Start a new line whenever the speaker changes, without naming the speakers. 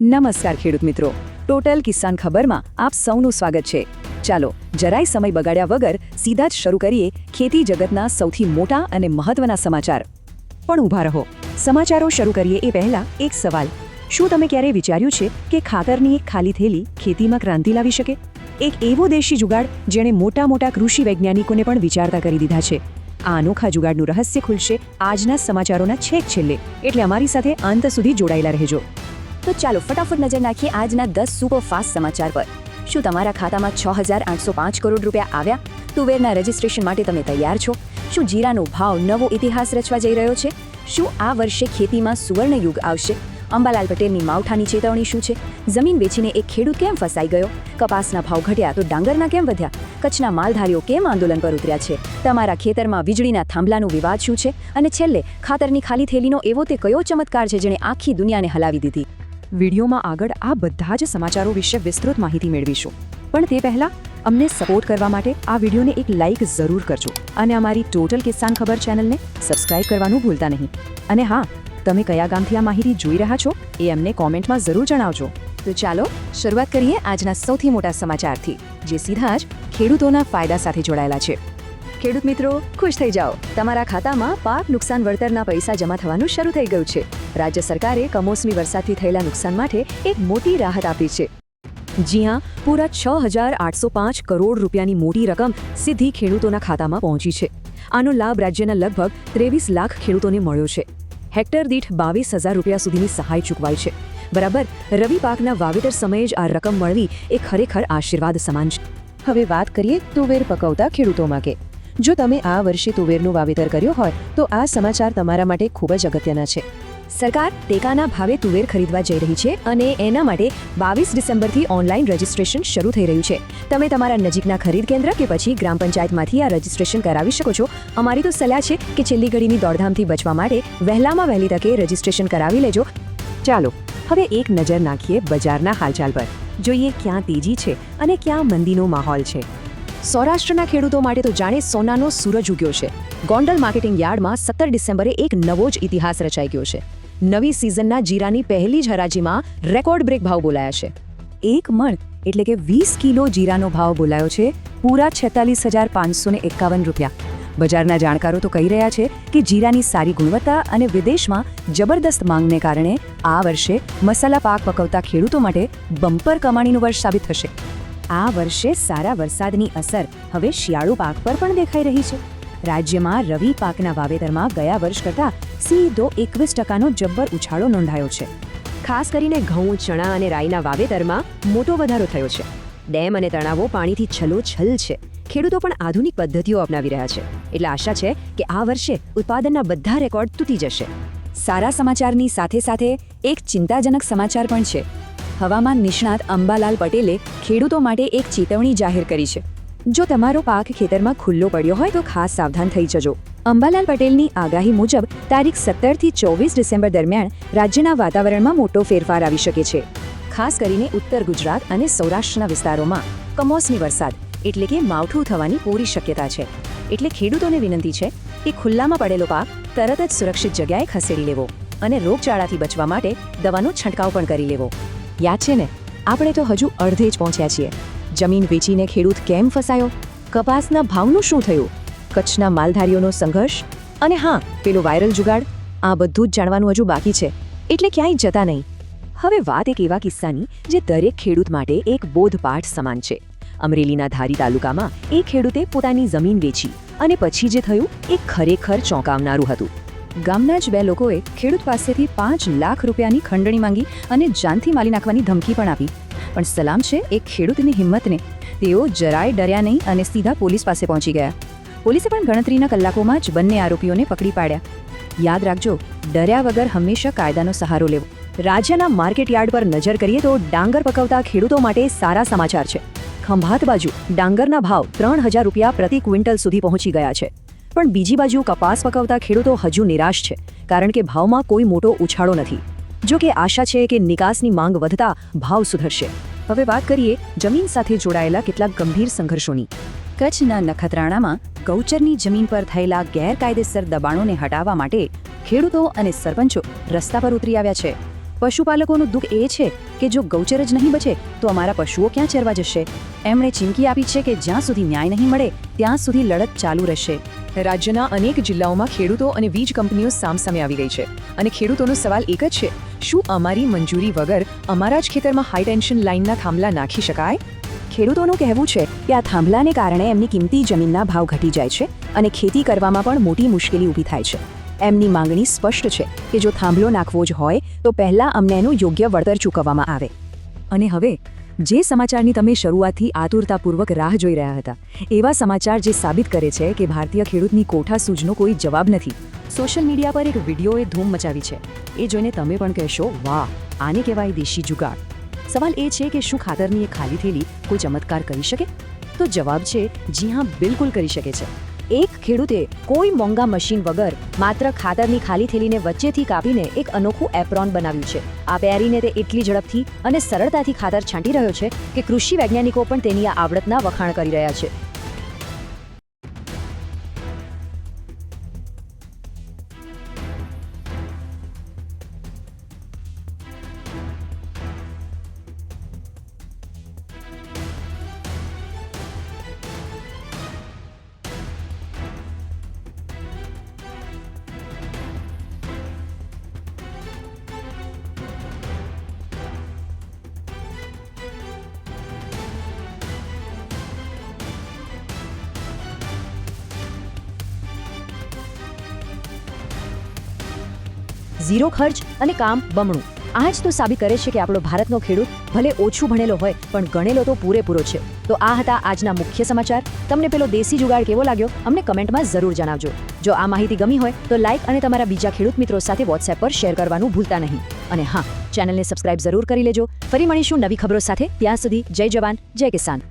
નમસ્કાર ખેડૂત મિત્રો. ટોટલ કિસાન ખબરમાં આપ સૌનું સ્વાગત છે. ચાલો, જરાય સમય બગાડ્યા વગર સીધા જ શરૂ કરીએ ખેતી જગતના સૌથી મોટા અને મહત્વના સમાચાર. પણ ઊભા રહો. સમાચારો શરૂ કરીએ એ પહેલા એક સવાલ. શું તમે ક્યારેય વિચાર્યું છે કે ખાતરની એક ખાલી થેલી ખેતીમાં ક્રાંતિ લાવી શકે? એક એવો દેશી જુગાડ જેણે મોટા મોટા કૃષિ વૈજ્ઞાનિકોને પણ વિચારતા કરી દીધા છે. આ અનોખા જુગાડનું રહસ્ય ખુલશે આજના સમાચારોના છેક છેલ્લે. એટલે અમારી સાથે અંત સુધી જોડાયેલા રહેજો. તો ચાલો ફટાફટ નજર નાખીએ આજના દસ સુપર ફાસ્ટ સમાચાર પર. શું તમારા ખાતામાં છ હજાર આઠસો પાંચ કરોડ રૂપિયા આવ્યા? તુવેરના રજિસ્ટ્રેશન માટે તમે તૈયાર છો? શું જીરાનો ભાવ નવો ઇતિહાસ રચવા જઈ રહ્યો છે? શું આ વર્ષે ખેતીમાં સુવર્ણ યુગ આવશે? અંબાલાલ પટેલની માવઠાની ચેતવણી શું છે? જમીન વેચીને એક ખેડૂત કેમ ફસાઈ ગયો? કપાસના ભાવ ઘટ્યા તો ડાંગરના કેમ વધ્યા? કચ્છના માલધારીઓ કેમ આંદોલન પર ઉતર્યા છે? તમારા ખેતરમાં વીજળીના થાંભલાનો વિવાદ શું છે? અને છેલ્લે ખાતરની ખાલી થેલીનો એવો તે કયો ચમત્કાર છે જેણે આખી દુનિયાને હલાવી દીધી? વિડીયોમાં આગળ આ બધા જ સમાચારો વિશે વિસ્તૃત માહિતી મેળવીશું. પણ તે પહેલા, અમને સપોર્ટ કરવા માટે આ વિડીયોને એક લાઇક જરૂર કરજો અને અમારી ટોટલ કિસાન ખબર ચેનલને સબસ્ક્રાઇબ કરવાનું ભૂલતા નહીં. અને હા, તમે કયા ગામથી આ માહિતી જોઈ રહ્યા છો એ અમને કોમેન્ટમાં જરૂર જણાવજો. તો ચાલો, શરૂઆત કરીએ આજના સૌથી મોટા સમાચારથી, જે સીધા જ ખેડૂતોના ફાયદા સાથે જોડાયેલા છે. ખેડૂત મિત્રો, ખુશ થઈ જાઓ. તમારા ખાતામાં પાક નુકસાન વળતરના પૈસા જમા થવાનું શરૂ થઈ ગયું છે. રાજ્ય સરકારે કમોસમી વરસાદથી થયેલા નુકસાન માટે એક મોટી રાહત આપી છે. જી હા, પૂરા છ હજાર આઠસો પાંચ કરોડ રૂપિયાની મોટી રકમ સીધી ખેડૂતોના ખાતામાં પહોંચી છે. આનો લાભ રાજ્યના લગભગ ત્રેવીસ લાખ ખેડૂતોને મળ્યો છે. હેક્ટર દીઠ બાવીસ હજાર રૂપિયા સુધીની સહાય ચૂકવાઈ છે. બરાબર, રવિ પાકના વાવેતર સમયે જ આ રકમ મળવી એ ખરેખર આશીર્વાદ સમાન છે. હવે વાત કરીએ તુવેર પકવતા ખેડૂતો માટે જો તમે આ વર્ષે તુવેરનું વાવેતર કર્યું હોય, તો આ સમાચાર તમારા માટે ખૂબ જ અગત્યના છે. સરકાર ટેકાના ભાવે તુવેર ખરીદવા જઈ રહી છે અને એના માટે બાવીસ ડિસેમ્બરથી ઓનલાઈન રજિસ્ટ્રેશન શરૂ થઈ રહ્યું છે. તમે તમારા નજીકના ખરીદ કેન્દ્ર કે પછી ગ્રામ પંચાયતમાંથી આ રજિસ્ટ્રેશન કરાવી શકો છો. અમારી તો સલાહ છે કે છેલ્લી ઘડીની દોડધામથી બચવા માટે વહેલામાં વહેલી તકે રજીસ્ટ્રેશન કરાવી લેજો. ચાલો, હવે એક નજર નાખીએ બજારના હાલચાલ પર. જોઈએ ક્યાં તેજી છે અને ક્યાં મંદીનો માહોલ છે. સૌરાષ્ટ્રના ખેડૂતો માટે તો જાણે સોનાનો સૂરજ ઉગ્યો છે. ગોંડલ માર્કેટિંગ યાર્ડમાં સત્તર ડિસેમ્બરે એક નવો જ ઇતિહાસ રચાઈ ગયો છે. નવી સિઝનના જીરાની પહેલી જ હરાજીમાં રેકોર્ડ બ્રેક ભાવ બોલાયા છે. એક મણ એટલે કે વીસ કિલો જીરાનો ભાવ બોલાયો છે પૂરા છેતાલીસ હજાર પાંચસો ને એકાવન રૂપિયા. બજારના જાણકારો તો કહી રહ્યા છે કે જીરાની સારી ગુણવત્તા અને વિદેશમાં જબરદસ્ત માંગને કારણે આ વર્ષે મસાલા પાક પકવતા ખેડૂતો માટે બમ્પર કમાણીનું વર્ષ સાબિત થશે. આ વર્ષે સારા વરસાદની અસર હવે શિયાળુ પાક પર પણ દેખાઈ રહી છે. રાજ્યમાં રવિ પાકના વાવેતરમાં ગયા વર્ષ કરતાં સીધો એકવીસ ટકાનો જબ્બર ઉછાળો નોંધાયો છે. ખાસ કરીને ઘઉં, ચણા અને રાઈના વાવેતરમાં મોટો વધારો થયો છે. ડેમ અને તળાવો પાણીથી છલોછલ છે. ખેડૂતો પણ આધુનિક પદ્ધતિઓ અપનાવી રહ્યા છે. એટલે આશા છે કે આ વર્ષે ઉત્પાદનના બધા રેકોર્ડ તૂટી જશે. સારા સમાચારની સાથે સાથે એક ચિંતાજનક સમાચાર પણ છે. હવામાન નિષ્ણાત અંબાલાલ પટેલે ખેડૂતો માટે એક ચેતવણી જાહેર કરી છે. જો તમારો પાક ખેતરમાં ખુલ્લો પડ્યો હોય તો ખાસ સાવધાન થઈ જજો. અંબાલાલ પટેલની આગાહી મુજબ તારીખ સત્તરથી ચોવીસ ડિસેમ્બર દરમિયાન રાજ્યના વાતાવરણમાં મોટો ફેરફાર આવી શકે છે. ખાસ કરીને ઉત્તર ગુજરાત અને સૌરાષ્ટ્રના વિસ્તારોમાં કમોસમી વરસાદ એટલે કે માવઠું થવાની પૂરી શક્યતા છે. એટલે ખેડૂતોને વિનંતી છે કે ખુલ્લામાં પડેલો પાક તરત જ સુરક્ષિત જગ્યાએ ખસેડી લેવો અને રોગચાળાથી બચવા માટે દવાનો છંટકાવ પણ કરી લેવો. યાદ છે ને? આપણે તો હજુ અડધે જ પહોંચ્યા છીએ. જમીન વેચીને ખેડૂત કેમ ફસાયો? કપાસના ભાવનું શું થયું? કચ્છના માલધારીઓનો સંઘર્ષ? અને હા, પેલો વાયરલ જુગાડ? આ બધું જ જાણવાનું હજુ બાકી છે. એટલે ક્યાંય જતા નહીં. હવે વાત એક એવા કિસ્સાની, જે દરેક ખેડૂત માટે એક બોધપાઠ સમાન છે. અમરેલીના ધારી તાલુકામાં એ ખેડૂતે પોતાની જમીન વેચી અને પછી જે થયું, એ ખરેખર ચોંકાવનારું હતું. ગામના જ બે લોકોએ ખેડૂત પાસેથી પાંચ લાખ રૂપિયાની ખંડણી માંગી અને જાનથી માલી નાખવાની ધમકી પણ આપી. પણ સલામ છે, એક ખેડૂતની હિંમતને. તેઓ જરાય ડર્યા નહીં અને સીધા પોલીસ પાસે પહોંચી ગયા. પોલીસે પણ ગણતરીના કલાકોમાં જ બંને આરોપીઓને પકડી પાડ્યા. યાદ રાખજો, ડર્યા વગર હંમેશા કાયદાનો સહારો લેવો. રાજ્યના માર્કેટ યાર્ડ પર નજર કરીએ તો ડાંગર પકવતા ખેડૂતો માટે સારા સમાચાર છે. ખંભાત બાજુ ડાંગરના ભાવ ત્રણ હજાર રૂપિયા પ્રતિ ક્વિન્ટલ સુધી પહોંચી ગયા છે. પણ બીજી બાજુ કપાસ પકવતા ખેડૂતો હજુ નિરાશ છે, કારણ કે ભાવમાં કોઈ મોટો ઉછાળો નથી. જો કે આશા છે કે નિકાસની માંગ વધતા ભાવ સુધરશે. હવે વાત કરીએ જમીન સાથે જોડાયેલા કેટલાક ગંભીર સંઘર્ષોની. કચ્છના નખત્રાણામાં ગૌચરની જમીન પર થયેલા ગેરકાયદેસર દબાણોને હટાવવા માટે ખેડૂતો અને સરપંચો રસ્તા પર ઉતરી આવ્યા છે. પશુપાલકોનું દુઃખ એ છે કે જો ગૌચર જ નહીં બચે, તો અમારા પશુઓ ક્યાં ચરવા જશે? એમણે ચીમકી આપી છે કે જ્યાં સુધી ન્યાય નહીં મળે, ત્યાં સુધી લડત ચાલુ રહેશે. રાજ્યના અનેક જિલ્લાઓમાં ખેડૂતો અને વીજ કંપનીઓ સામસામે આવી ગઈ છે. અને ખેડૂતોનો સવાલ એક જ છે, શું અમારી મંજૂરી વગર અમારા જ ખેતરમાં હાઈ ટેન્શન લાઇનના થાંભલા નાખી શકાય? ખેડૂતોનું કહેવું છે કે આ થાંભલાને કારણે એમની કિંમતી જમીનના ભાવ ઘટી જાય છે અને ખેતી કરવામાં પણ મોટી મુશ્કેલી ઊભી થાય છે. એમની માંગણી સ્પષ્ટ છે કે જો થાંભલો નાખવો જ હોય, તો પહેલાં અમને એનું યોગ્ય વળતર ચૂકવવામાં આવે. અને હવે, જે સમાચારની તમે શરૂઆતથી આતુરતાપૂર્વક રાહ જોઈ રહ્યા હતા, એવા સમાચાર જે સાબિત કરે છે કે ભારતીય ખેડૂતની કોઠા સૂજનો કોઈ જવાબ નથી. સોશિયલ મીડિયા પર એક વિડીયોએ ધૂમ મચાવી છે. એ જોઈને તમે પણ કહેશો, વાહ, આને કહેવાય દેશી જુગાડ. સવાલ એ છે કે શું ખાતરની એ ખાલી થેલી કોઈ ચમત્કાર કરી શકે? તો જવાબ છે, જી હા, બિલકુલ કરી શકે છે. એક ખેડૂતે કોઈ મોંઘા મશીન વગર માત્ર ખાતરની ખાલી થેલીને વચ્ચેથી કાપીને એક અનોખું એપ્રોન બનાવ્યું છે. આ પહેરીને તે એટલી ઝડપથી અને સરળતાથી ખાતર છાંટી રહ્યો છે કે કૃષિ વૈજ્ઞાનિકો પણ તેની આ આવડતના વખાણ કરી રહ્યા છે. ઝીરો ખર્ચ અને કામ બમણું. આ જ તો સાબિત કરે છે કે આપણો ભારતનો ખેડૂત ભલે ઓછું ભણેલો હોય, પણ ગણેલો તો પૂરેપૂરો છે. તો આ હતા આજના મુખ્ય સમાચાર. તમને પેલો દેશી જુગાડ કેવો લાગ્યો? અમને કમેન્ટમાં જરૂર જણાવજો. જો આ માહિતી ગમી હોય, તો લાઇક અને તમારા બીજા ખેડૂત મિત્રો સાથે વોટ્સએપ પર શેર કરવાનું ભૂલતા નહીં. અને હા, ચેનલને સબસ્ક્રાઇબ જરૂર કરી લેજો. ફરી મળીશું નવી ખબરો સાથે. ત્યાં સુધી જય જવાન, જય કિસાન.